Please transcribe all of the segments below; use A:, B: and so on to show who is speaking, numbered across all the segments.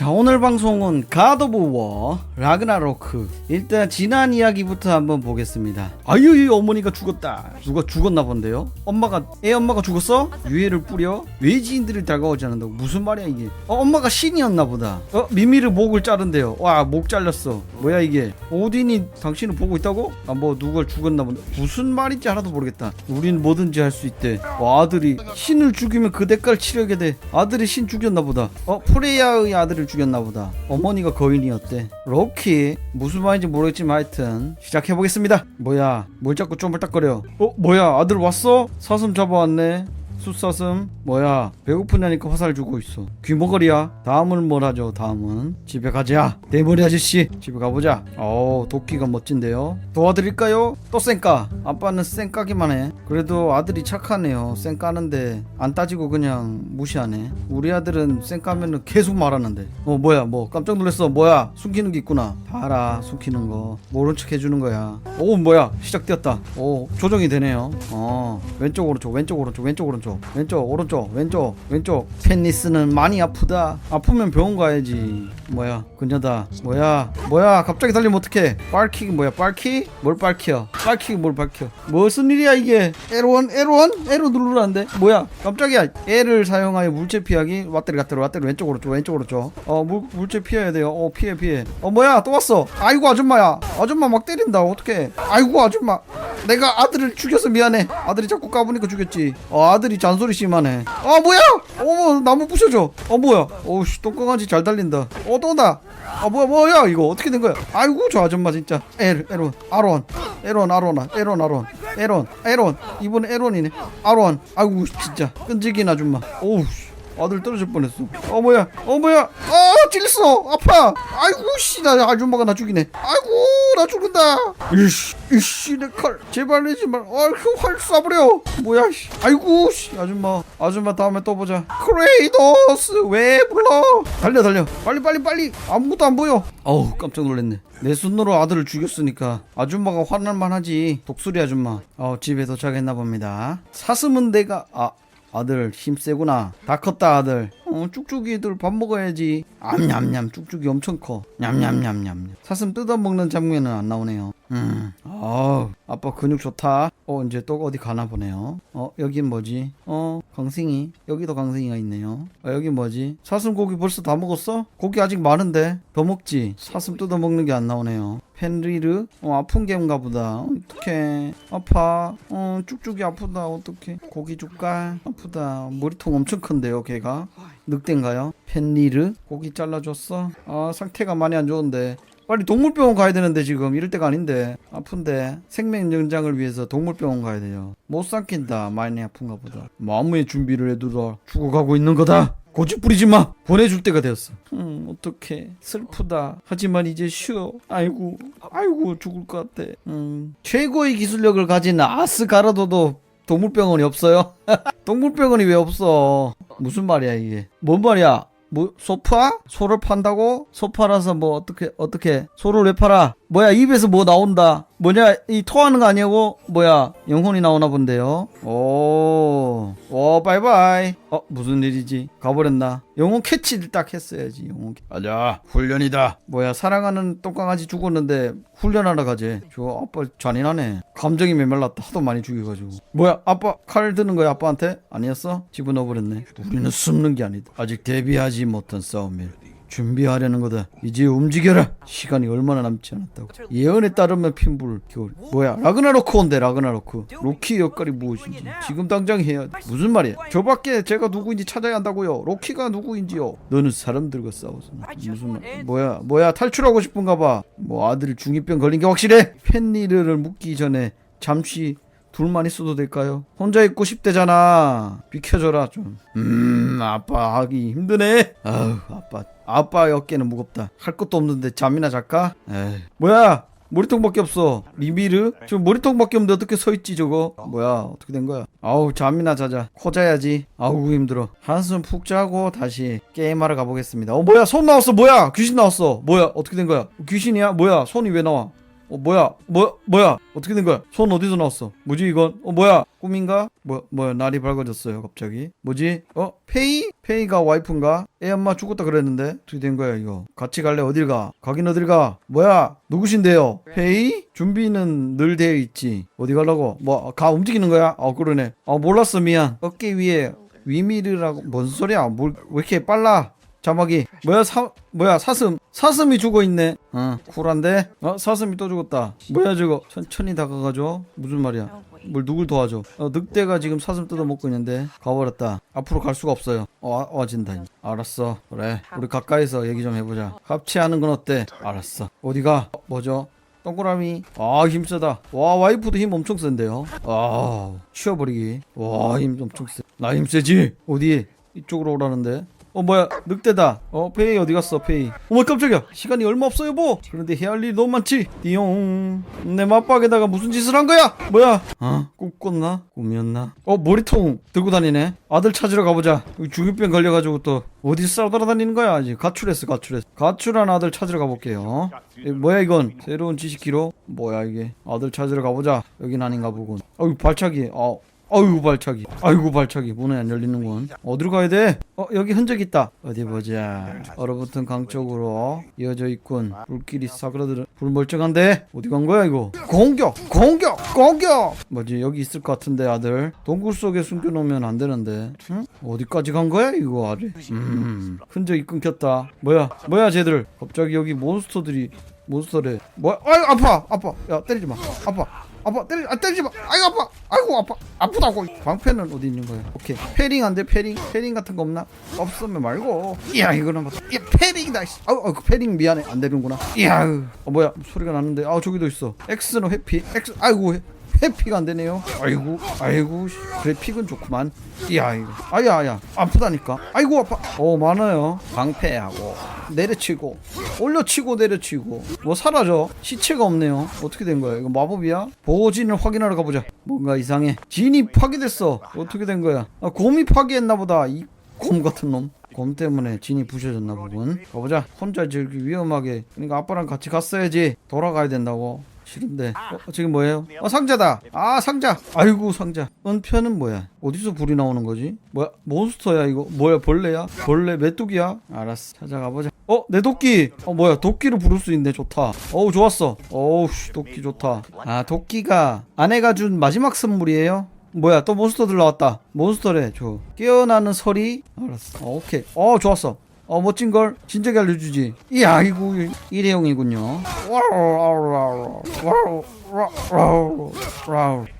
A: 자 오늘 방송은 가드 오브 워 라그나로크 일단 지난 이야기부터 한번 보겠습니다. 아유 이 어머니가 죽었다. 누가 죽었나 본데요? 엄마가 애 엄마가 죽었어? 유해를 뿌려? 외지인들이 다가오지 않는다고? 무슨 말이야 이게? 어 엄마가 신이었나 보다. 어 미미를 목을 자른대요. 와 목 잘렸어. 뭐야 이게? 오딘이 당신을 보고 있다고? 아 뭐 누가 죽었나 본데? 무슨 말인지 하나도 모르겠다. 우린 뭐든지 할 수 있대. 어, 아들이 신을 죽이면 그 대가를 치르게 돼. 아들이 신 죽였나 보다. 어 프레야의 아들을 죽였나 보다. 어머니가 거인이었대. 로키 무슨 말인지 모르겠지만 하여튼 시작해 보겠습니다. 뭐야 뭘 자꾸 쪼물딱거려. 어 뭐야 아들 왔어? 사슴 잡아왔네 숫사슴 뭐야? 배고프냐니까 화살 주고 있어. 귀머거리야 다음은 뭘 하죠? 다음은 집에 가자. 대머리 아저씨 집에 가보자. 어 도끼가 멋진데요? 도와드릴까요? 또 쌩까. 아빠는 쌩까기만 해. 그래도 아들이 착하네요. 쌩까는데 안 따지고 그냥 무시하네. 우리 아들은 쌩까면은 계속 말하는데. 어 뭐야 뭐. 깜짝 놀랐어. 뭐야? 숨기는 게 있구나. 다 알아 숨기는 거. 모른 척 해주는 거야. 오 뭐야? 시작되었다. 오 조정이 되네요. 어 왼쪽 오른쪽 왼쪽 오른쪽 왼쪽 오른쪽 왼쪽 오른쪽 왼쪽 왼쪽. 펜니스는 많이 아프다. 아프면 병원 가야지. 뭐야 그녀다. 뭐야 뭐야 갑자기 달리면 어떡해? 빨킥이 뭐야 빨키? 뭘 빨키야? 빨킥이 뭘 빨켜 무슨 일이야 이게? L1 L1 L로 누르라는데? 뭐야 깜짝이야. L을 사용하여 물체 피하기. 왔다리 갔다리 왔다리. 왼쪽 오른쪽 왼쪽 오른쪽. 어 물, 물체 피해야 돼요. 어 피해 피해. 어 뭐야 또 왔어. 아이고 아줌마야. 아줌마 막 때린다. 어떡해. 아이고 아줌마. 내가 아들을 죽여서 미안해. 아들이 자꾸 까부니까 죽였지. 어 아들이 잔소리 심하네. 아 뭐야? 어머 나무 부셔줘. 어 뭐야? 어우씨 똥강아지 잘 달린다. 어 또다. 아 뭐야 뭐야 이거? 어떻게 된 거야? 아이고 저 아줌마 진짜. 엘 에론 아론 에론 아론아 에론 아론 에론 에론 이번에 에론이네. 아론 아이고 진짜. 끈질긴 아줌마. 오우 씨. 아들 떨어질 뻔했어. 어 뭐야? 어 뭐야? 아 찔렸어. 아파. 아이고 씨나 아줌마가 나 죽이네. 아이고 나 죽는다. 이씨 이씨 내 칼. 제발 내지 말. 아이고 활 쏴버려. 뭐야? 씨. 아이고 씨 아줌마 아줌마 다음에 또 보자. 크레이더스 왜 불러? 달려 달려. 빨리 빨리 빨리. 아무것도 안 보여. 어우 깜짝 놀랐네. 내 손으로 아들을 죽였으니까 아줌마가 화날만 하지. 독수리 아줌마. 어 집에 도착했나 봅니다. 사슴은 내가 아. 아들 힘 세구나. 다 컸다 아들. 어 쭉쭉이들 밥 먹어야지. 암냠냠 쭉쭉이 엄청 커. 냠냠냠냠. 사슴 뜯어먹는 장면은 안 나오네요 음. 어우 아빠 근육 좋다. 어 이제 또 어디 가나 보네요. 어 여긴 뭐지? 어 강생이. 여기도 강생이가 있네요. 어 여기 뭐지? 사슴 고기 벌써 다 먹었어? 고기 아직 많은데? 더 먹지? 사슴 뜯어 먹는 게 안 나오네요. 펜리르? 어 아픈 게인가 보다. 어, 어떡해. 아파. 어 쭉쭉이 아프다. 어떡해. 고기 줄까? 아프다. 머리통 엄청 큰데요 걔가? 늑대인가요? 펜리르? 고기 잘라줬어? 아 상태가 많이 안 좋은데 빨리 동물병원 가야 되는데 지금 이럴 때가 아닌데. 아픈데. 생명 연장을 위해서 동물병원 가야 돼요. 못 삼킨다. 많이 아픈가 보다. 마음의 준비를 해두라 죽어가고 있는 거다. 고집 부리지 마. 보내줄 때가 되었어. 음 어떡해. 슬프다. 하지만 이제 쉬어. 아이고 아이고 죽을 것 같아. 음. 최고의 기술력을 가진 아스가라도도 동물병원이 없어요? 동물병원이 왜 없어? 무슨 말이야 이게? 뭔 말이야 뭐 소파? 소를 판다고? 소파라서 뭐 어떻게 어떻게 소를 왜 팔아? 뭐야 입에서 뭐 나온다. 뭐냐 이 토하는 거 아니고 뭐야 영혼이 나오나 본데요. 오, 오 바이바이. 어 무슨 일이지? 가버렸나? 영혼 캐치를 딱 했어야지 영혼. 캐- 가자 훈련이다. 뭐야 사랑하는 똥강아지 죽었는데 훈련하러 가지. 저 아빠 잔인하네. 감정이 메말랐다. 하도 많이 죽여가지고. 뭐야 아빠 칼 드는 거야 아빠한테? 아니었어? 집어넣어버렸네. 우리는 숨는 게 아니다. 아직 데뷔하지 못한 싸움이라. 준비하려는 거다. 이제 움직여라. 시간이 얼마나 남지 않았다고. 예언에 따르면 핀불 겨울. 뭐야? 라그나로크 온대 라그나로크. 로키 역할이 무엇인지 지금 당장 해야 돼. 무슨 말이야? 저밖에 제가 누구인지 찾아야 한다고요. 로키가 누구인지요. 너는 사람들과 싸워서 무슨 말? 뭐야? 뭐야? 탈출하고 싶은가 봐. 뭐 아들 중이병 걸린 게 확실해? 펜니르를 묻기 전에 잠시 둘만 있어도 될까요? 혼자 있고 싶대잖아. 비켜줘라 좀. 음, 아빠 하기 힘드네. 아우, 아빠. 아빠 어깨는 무겁다. 할 것도 없는데 잠이나 잘까? 에이. 뭐야? 머리통밖에 없어. 리미르? 지금 머리통밖에 없는데 어떻게 서 있지 저거? 뭐야? 어떻게 된 거야? 아우 잠이나 자자. 코 자야지. 아우 힘들어. 한숨 푹 자고 다시 게임하러 가보겠습니다. 어 뭐야? 손 나왔어. 뭐야? 귀신 나왔어. 뭐야? 어떻게 된 거야? 귀신이야? 뭐야? 손이 왜 나와? 어 뭐야? 뭐 뭐야? 어떻게 된 거야? 손 어디서 나왔어? 뭐지 이건? 어 뭐야? 꿈인가? 뭐 뭐야? 날이 밝아졌어요 갑자기. 뭐지? 어? 페이? 페이가 와이프인가? 애 엄마 죽었다 그랬는데? 어떻게 된 거야 이거? 같이 갈래? 어딜 가? 가긴 어딜 가? 뭐야? 누구신데요? 페이? 준비는 늘 되어 있지. 어디 가려고? 뭐 가 움직이는 거야? 어 그러네. 어 몰랐어 미안. 어깨 위에 위밀이라고 뭔 소리야? 뭘 왜 이렇게 빨라 자막이 뭐야 사 뭐야 사슴. 사슴이 죽어 있네. 어 쿨한데? 어 사슴이 또 죽었다. 뭐야 저거. 천천히 다가가죠? 무슨 말이야? 뭘 누굴 도와줘? 어 늑대가 지금 사슴 뜯어 먹고 있는데 가버렸다. 앞으로 갈 수가 없어요. 어 와- 와진다. 알았어. 그래. 우리 가까이서 얘기 좀 해보자. 합체하는 건 어때? 알았어. 어디가? 어, 뭐죠? 동그라미? 아 힘세다. 와 와이프도 힘 엄청 센데요? 아 치워버리기. 와 힘 엄청 세나 힘세지? 어디? 이쪽으로 오라는데 어 뭐야 늑대다. 어 페이 어디 갔어 페이? 어머 깜짝이야. 시간이 얼마 없어 여보 그런데 해야 할 일이 너무 많지. 띠용. 내 맞박에다가 무슨 짓을 한 거야? 뭐야? 어 꿈 꿨나? 꿈이었나? 어 머리통 들고 다니네. 아들 찾으러 가보자. 중이병 걸려가지고 또 어디서 싸돌아다니는 거야? 아직 가출했어 가출했어. 가출한 아들 찾으러 가볼게요. 이 뭐야 이건? 새로운 지식기로? 뭐야 이게? 아들 찾으러 가보자. 여긴 아닌가 보군. 어이 발차기. 어 아이고 발차기. 아이고 발차기. 문이 안 열리는군. 어디로 가야 돼? 어 여기 흔적 있다. 어디 보자. 얼어붙은 강 쪽으로 이어져 있군. 불길이 사그라들어 불 멀쩡한데? 어디 간 거야 이거? 공격! 공격! 공격! 뭐지? 여기 있을 것 같은데 아들. 동굴 속에 숨겨놓으면 안 되는데. 응? 어디까지 간 거야 이거 아들? 음 흔적이 끊겼다. 뭐야? 뭐야 쟤들? 갑자기 여기 몬스터들이 몬스터래. 뭐야? 아이 아파! 아파! 야 때리지 마. 아파 아빠 때리 아 때리지 마. 아이고 아파 아이고 아파 아프다고. 방패는 어디 있는 거야 오케이. 패링 안 돼? 패링? 패링 같은 거 없나? 없으면 말고. 이야 이거는 맞다 이 패링이다 씨. 아우 아우, 패링 미안해. 안 되는구나. 이야 어 뭐야? 소리가 나는데. 아 저기도 있어. X는 회피. X 아이고 회- 회피가 안 되네요. 아이고 아이고 씨. 그래 픽은 좋구만. 이야 이거. 아야 야 아프다니까. 아이고 아파. 어 많아요. 방패하고 내려치고 올려치고 내려치고. 뭐 사라져. 시체가 없네요. 어떻게 된 거야? 이거 마법이야? 보호진을 확인하러 가보자. 뭔가 이상해. 진이 파괴됐어. 어떻게 된 거야? 아, 곰이 파괴했나 보다. 이 곰 같은 놈. 곰 때문에 진이 부셔졌나 보군. 가보자. 혼자 저기 위험하게. 그러니까 아빠랑 같이 갔어야지. 돌아가야 된다고. 싫은데. 어, 지금 뭐예요? 어, 상자다. 아, 상자. 아이고, 상자. 은편은 뭐야? 어디서 불이 나오는 거지? 뭐야? 몬스터야, 이거. 뭐야, 벌레야? 벌레, 메뚜기야? 알았어. 찾아가 보자. 어, 내 도끼. 어, 뭐야? 도끼를 부를 수 있네. 좋다. 어우, 좋았어. 어우, 씨, 도끼 좋다. 아, 도끼가 아내가 준 마지막 선물이에요? 뭐야 또 몬스터들 나왔다. 몬스터래 저. 깨어나는 소리 알았어. 어, 오케이. 어 좋았어. 어 멋진 걸? 진작에 알려주지. 이 아이고 일회용이군요.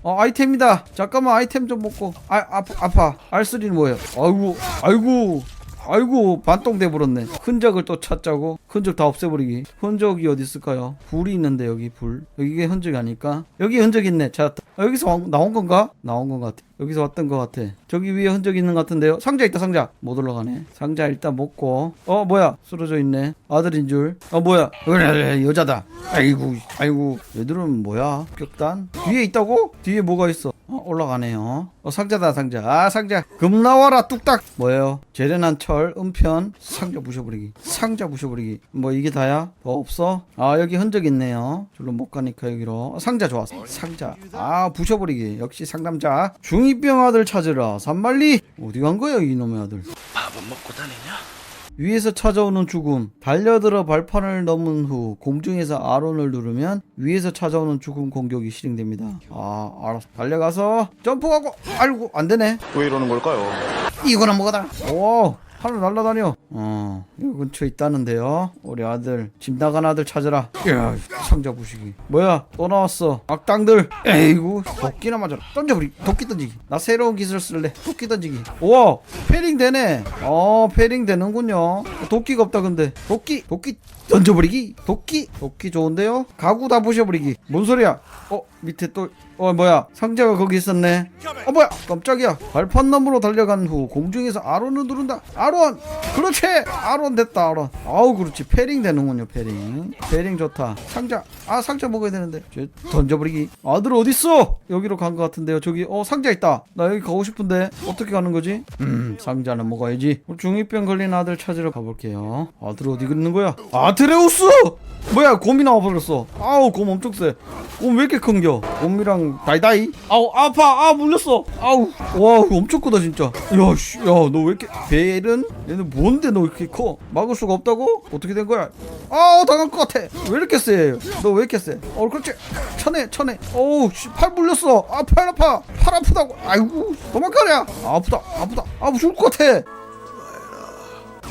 A: 어 아이템이다. 잠깐만 아이템 좀 먹고. 아 아파 아파. R3는 뭐예요? 아이고 아이고 아이고 반똥 돼버렸네. 흔적을 또 찾자고? 흔적 다 없애버리기. 흔적이 어디 있을까요? 불이 있는데 여기 불. 여기가 흔적이 아닐까? 여기 흔적 있네. 찾았다. 아, 여기서 와- 나온 건가? 나온 것 같아 여기서 왔던 것 같아. 저기 위에 흔적 있는 것 같은데요. 상자 있다 상자. 못 올라가네. 상자 일단 먹고. 어 뭐야? 쓰러져 있네. 아들인 줄 어 뭐야? 그래 여자다. 아이고 아이고. 얘들은 뭐야? 격단? 뒤에 있다고? 뒤에 뭐가 있어? 어, 올라가네요. 어 상자다 상자. 아 상자. 금 나와라 뚝딱. 뭐예요? 재련한 철 은편. 상자 부셔버리기. 상자 부셔버리기. 뭐 이게 다야? 더 없어? 아 여기 흔적 있네요. 절로 못 가니까 여기로. 어, 상자 좋았어. 상자. 아 부셔버리기. 역시 상남자. 중이 병 아들 찾으라. 산말리 어디 간 거야 이놈의 아들?
B: 밥은 먹고 다니냐?
A: 위에서 찾아오는 죽음 달려들어 발판을 넘은 후 공중에서 R온을 누르면 위에서 찾아오는 죽음 공격이 실행됩니다. 아 알았어. 달려가서 점프하고 아이고 안되네.
B: 왜 이러는 걸까요?
A: 이거나 뭐가다 오 하늘 날라다녀 어. 여기 근처에 있다는데요. 우리 아들 집 나간 아들 찾으라. 이야 상자 부시기 뭐야? 또 나왔어. 악당들. 에이구 도끼나 맞아라. 던져버리. 도끼 던지기. 나 새로운 기술 쓸래. 도끼 던지기. 우와 패링 되네. 어 패링 되는군요. 도끼가 없다 근데. 도끼 도끼 던져버리기. 도끼 도끼 좋은데요? 가구 다 부셔버리기. 뭔 소리야? 어 밑에 또 어 뭐야? 상자가 거기 있었네. 어 뭐야? 깜짝이야. 발판 너머로 달려간 후 공중에서 아론을 누른다. 아론! 그렇지 아론 됐다 아론 아우 그렇지. 패링 되는군요 패링. 패링 좋다. 상자. 아 상자 먹어야 되는데. 저 던져버리기. 아들 어딨어? 여기로 간 것 같은데요. 저기 어 상자 있다. 나 여기 가고 싶은데 어떻게 가는 거지? 음 상자는 먹어야지. 중이병 걸린 아들 찾으러 가볼게요. 아들 어디 있는 거야? 아트레우스! 뭐야 곰이 나와버렸어. 아우 곰 엄청 세곰 왜 이렇게 큰겨? 곰이랑 다이다이? 아우 아파. 아 물렸어. 아우. 와 이거 엄청 크다 진짜. 야씨야너 왜 이렇게 벨은? 얘는 뭔데 너 이렇게 커? 막을 수가 없다고? 어떻게 된 거야? 아우 당할 것 같아. 왜 이렇게 세 너 왜 이렇게 세 어 그렇지. 천에 천에 어우 씨, 팔 물렸어. 아 팔 아파. 팔 아프다고. 아이고 도망가랴 아, 아프다 아프다. 아 죽을 것 같아.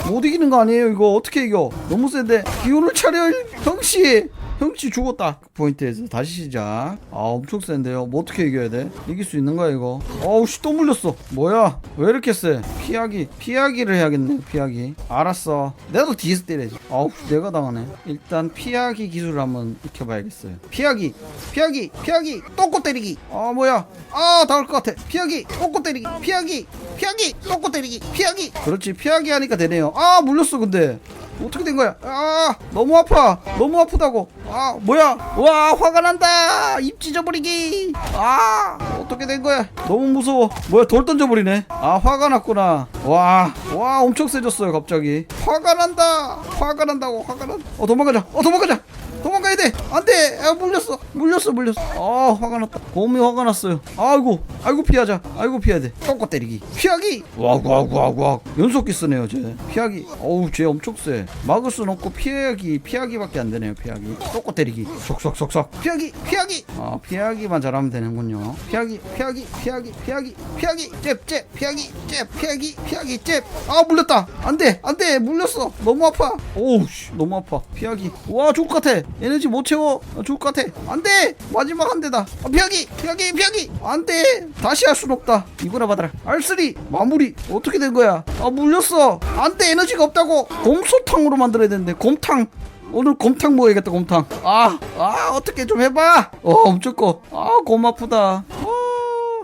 A: 못 이기는 거 아니에요 이거. 어떻게 이겨? 너무 센데 기운을 차려 형씨 형씨 죽었다. 포인트에서. 다시 시작. 아 엄청 센데요. 뭐 어떻게 이겨야 돼? 이길 수 있는 거야 이거? 어우 씨 또 물렸어. 뭐야? 왜 이렇게 세? 피하기 피하기를 해야겠네 피하기. 알았어. 내가 뒤에서 때려야지. 아우 씨, 내가 당하네. 일단 피하기 기술을 한번 익혀봐야겠어요. 피하기 피하기 피하기 똥꼬 때리기. 아 뭐야? 아 당할 것 같아. 피하기 똥꼬 때리기 피하기 피하기 똥꼬 때리기 피하기. 그렇지 피하기 하니까 되네요. 아 물렸어 근데 어떻게 된 거야? 아 너무 아파. 너무 아프다고. 아 뭐야? 와 화가 난다. 입 찢어버리기. 아 어떻게 된 거야? 너무 무서워. 뭐야 돌 던져버리네. 아 화가 났구나. 와와 엄청 세졌어요 갑자기. 화가 난다. 화가 난다고 화가 난어 도망가자. 어 도망가자. 도망 가야 돼! 안 돼! 아, 물렸어! 물렸어, 물렸어. 아, 화가 났다. 곰이 화가 났어요. 아이고, 아이고, 피하자. 아이고, 피해야 돼. 똥꼬 때리기. 피하기! 와구, 와구, 와구, 와구. 연속기 쓰네요, 쟤. 피하기. 어우, 쟤 엄청 세. 막을 순 없고, 피하기, 피하기밖에 안 되네요, 피하기. 똥꼬 때리기. 속속속속. 피하기, 피하기! 아, 피하기만 잘하면 되는군요. 피하기, 피하기, 피하기, 피하기, 피하기, 잽, 잽, 피하기, 잽, 피하기, 피하기, 잽. 아, 물렸다! 안 돼! 안 돼! 물렸어! 너무 아파! 오우, 씨, 너무 아파. 피하기. 와, 죽을 것 같아! 에너지 못 채워. 아, 죽을 것 같아. 안 돼! 마지막 한 대다. 아, 피하기! 피하기! 피하기! 안 돼! 다시 할 순 없다. 이거나 받아라. R3! 마무리! 어떻게 된 거야? 아, 물렸어! 안 돼! 에너지가 없다고! 곰소탕으로 만들어야 되는데, 곰탕! 오늘 곰탕 먹어야겠다 곰탕 아, 아 어떻게 좀 해봐 어 엄청 커아곰 아프다 아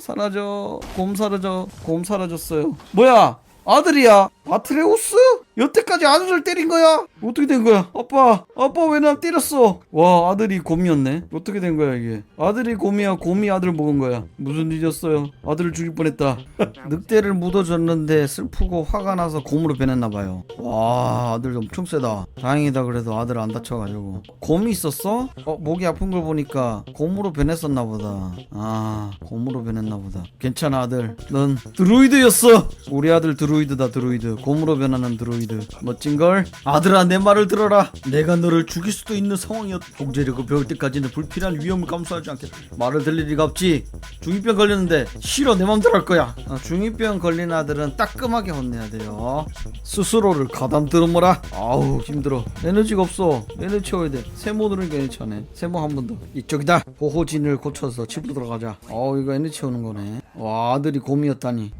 A: 사라져 곰 사라져 곰 사라졌어요 뭐야 아들이야 아트레우스? 여태까지 아들을 때린 거야? 어떻게 된 거야? 아빠 아빠 왜날 때렸어? 와 아들이 곰이었네. 어떻게 된 거야 이게? 아들이 곰이야 곰이 아들 먹은 거야. 무슨 일이었어요? 아들을 죽일 뻔했다. 늑대를 묻어줬는데 슬프고 화가 나서 곰으로 변했나 봐요. 와 아들 엄청 세다. 다행이다 그래도 아들 안 다쳐가지고. 곰이 있었어? 어 목이 아픈 걸 보니까 곰으로 변했었나 보다. 아 곰으로 변했나 보다. 괜찮아 아들. 넌 드루이드였어. 우리 아들 드루이드다 드루이드 곰으로 변하는 드루이드. 멋진걸 아들아 내 말을 들어라. 내가 너를 죽일 수도 있는 상황이었 통제력을 배울 때까지는 불필요한 위험을 감수하지 않겠다 말을 들릴 리가 없지. 중이병 걸렸는데 싫어 내 맘대로 할 거야. 어, 중이병 걸린 아들은 따끔하게 혼내야 돼요. 스스로를 가담 들어머라. 아우 힘들어. 에너지가 없어. 에너지 채워야 돼. 세모 누르니까 에너지 차네. 세모 한 번 더. 이쪽이다. 보호진을 고쳐서 집으로 들어가자. 어 이거 에너지 채우는 거네. 와 아들이 곰이었다니